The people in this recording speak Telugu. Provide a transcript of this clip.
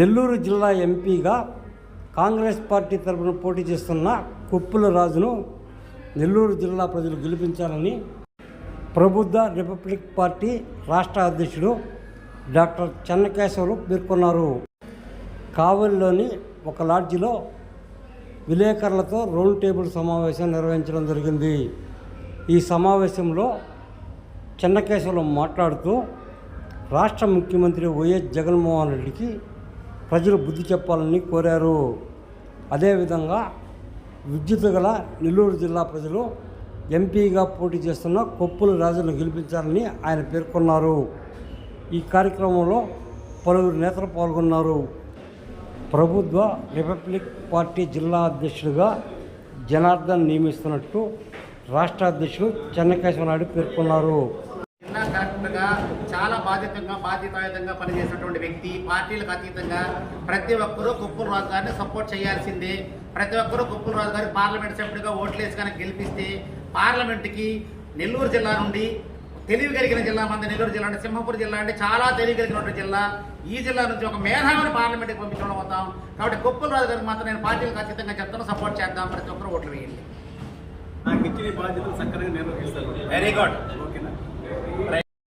నెల్లూరు జిల్లా ఎంపీగా కాంగ్రెస్ పార్టీ తరఫున పోటీ చేస్తున్న కుప్పుల రాజును నెల్లూరు జిల్లా ప్రజలు గెలిపించాలని ప్రబుద్ధ రిపబ్లిక్ పార్టీ రాష్ట్ర అధ్యక్షుడు డాక్టర్ చెన్నకేశవులు పేర్కొన్నారు. కావలిలోని ఒక లాడ్జిలో విలేకరులతో రౌండ్ టేబుల్ సమావేశం నిర్వహించడం జరిగింది. ఈ సమావేశంలో చెన్నకేశవులు మాట్లాడుతూ రాష్ట్ర ముఖ్యమంత్రి వైఎస్ జగన్మోహన్ రెడ్డికి ప్రజలు బుద్ధి చెప్పాలని కోరారు. అదేవిధంగా విద్యుత్ గల నెల్లూరు జిల్లా ప్రజలు ఎంపీగా పోటీ చేస్తున్న కొప్పుల రాజును గెలిపించాలని ఆయన పేర్కొన్నారు. ఈ కార్యక్రమంలో పలువురు నేతలు పాల్గొన్నారు. ప్రభుత్వ రిపబ్లిక్ పార్టీ జిల్లా అధ్యక్షుడిగా జనార్దన్ నియమిస్తున్నట్టు రాష్ట్ర అధ్యక్షుడు చెన్నకేశవ నాయుడు పేర్కొన్నారు. కలెక్టర్గా చాలా బాధ్యతంగా బాధ్యతాయుతంగా పనిచేసినటువంటి వ్యక్తి పార్టీలకు అతీతంగా ప్రతి ఒక్కరూ కుప్పల రాజు గారిని సపోర్ట్ చేయాల్సిందే. ప్రతి ఒక్కరూ కుప్పల రాజు గారి పార్లమెంట్ సభ్యుడిగా ఓట్లేసి కనుక గెలిపిస్తే పార్లమెంట్కి నెల్లూరు జిల్లా నుండి తెలివి కలిగిన జిల్లా మంది నెల్లూరు జిల్లా అంటే సింహపూర్ జిల్లా అంటే చాలా తెలివి కలిగినటువంటి జిల్లా. ఈ జిల్లా నుంచి ఒక మేధావిని పార్లమెంట్కి పంపించడం అవుతాం. కాబట్టి కుప్పల రాజు గారికి మాత్రం నేను పార్టీలకు అతీతంగా చెప్తాను సపోర్ట్ చేద్దాం. ప్రతి ఒక్కరు ఓట్లు వేయండి. నాకు ఇచ్చిన బాధ్యతలు సక్రమంగా నిర్వహిస్తారు వెరీ గుడ్